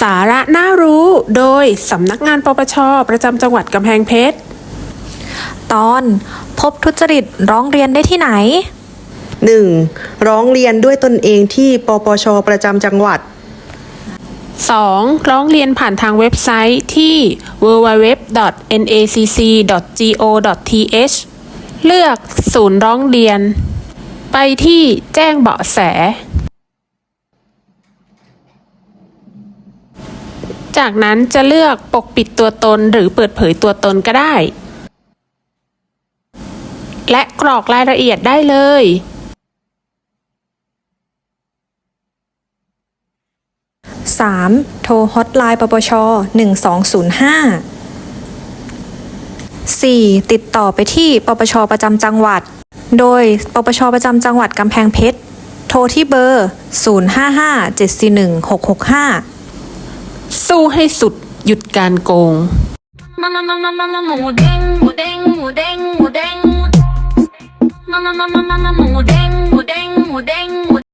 สาระน่ารู้โดยสำนักงานปปช ประจำจังหวัดกำแพงเพชร ตอนพบทุจริตร้องเรียนได้ที่ไหน 1. ร้องเรียนด้วยตนเองที่ปปช ประจำจังหวัด 2. ร้องเรียนผ่านทางเว็บไซต์ที่ www.nacc.go.th เลือกศูนย์ร้องเรียน ไปที่แจ้งเบาะแส จากนั้นจะเลือกปกปิดตัวตนหรือเปิดเผยตัวตนก็ได้ และกรอกรายละเอียดได้เลย 3. โทรฮอตไลน์ปปช 1205 4. ติดต่อไปที่ปปชประจำจังหวัด โดยปปชประจำจังหวัดกำแพงเพชร โทรที่เบอร์ 055 741 665 สู้ให้สุดหยุดการโกง Mama mama mama